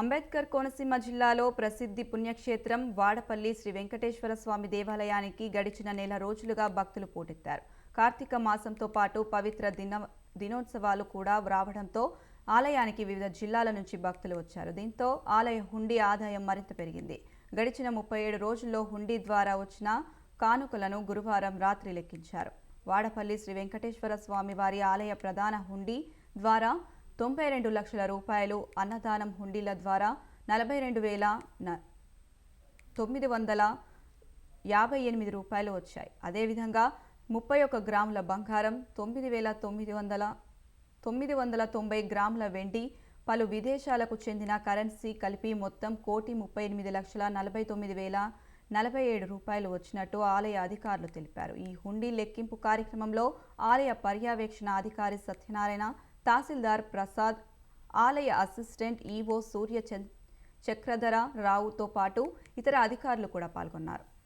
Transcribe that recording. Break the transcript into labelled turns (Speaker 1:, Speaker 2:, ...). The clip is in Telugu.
Speaker 1: అంబేద్కర్ కోనసీమ జిల్లాలో ప్రసిద్ధి పుణ్యక్షేత్రం వాడపల్లి శ్రీ వెంకటేశ్వర స్వామి దేవాలయానికి గడిచిన నెల రోజులుగా భక్తులు పోటెత్తారు. కార్తీక మాసంతో పాటు పవిత్ర దిన దినోత్సవాలు కూడా రావడంతో ఆలయానికి వివిధ జిల్లాల నుంచి భక్తులు వచ్చారు. దీంతో ఆలయ హుండీ ఆదాయం మరింత పెరిగింది. గడిచిన ముప్పై ఏడు రోజుల్లో హుండీ ద్వారా వచ్చిన కానుకలను గురువారం రాత్రి లెక్కించారు. వాడపల్లి శ్రీ వెంకటేశ్వర స్వామి వారి ఆలయ ప్రధాన హుండీ ద్వారా తొంభై రెండు లక్షల రూపాయలు అన్నదానం హుండీల ద్వారా నలభై రెండు వేల తొమ్మిది వందల యాభై ఎనిమిది రూపాయలు వచ్చాయి. అదేవిధంగా ముప్పై ఒక్క గ్రాముల బంగారం తొమ్మిది వేల తొమ్మిది వందల తొమ్మిది వందల తొంభై గ్రాముల వెండి పలు విదేశాలకు చెందిన కరెన్సీ కలిపి మొత్తం కోటి ముప్పై ఎనిమిది లక్షల నలభై తొమ్మిది వేల నలభై ఏడు రూపాయలు వచ్చినట్టు ఆలయ అధికారులు తెలిపారు. ఈ హుండీ లెక్కింపు కార్యక్రమంలో ఆలయ పర్యవేక్షణ అధికారి సత్యనారాయణ తహసీల్దార్ ప్రసాద్ ఆలయ అసిస్టెంట్ ఈవో సూర్య చక్రధర రావుతో పాటు ఇతర అధికారులు కూడా పాల్గొన్నారు.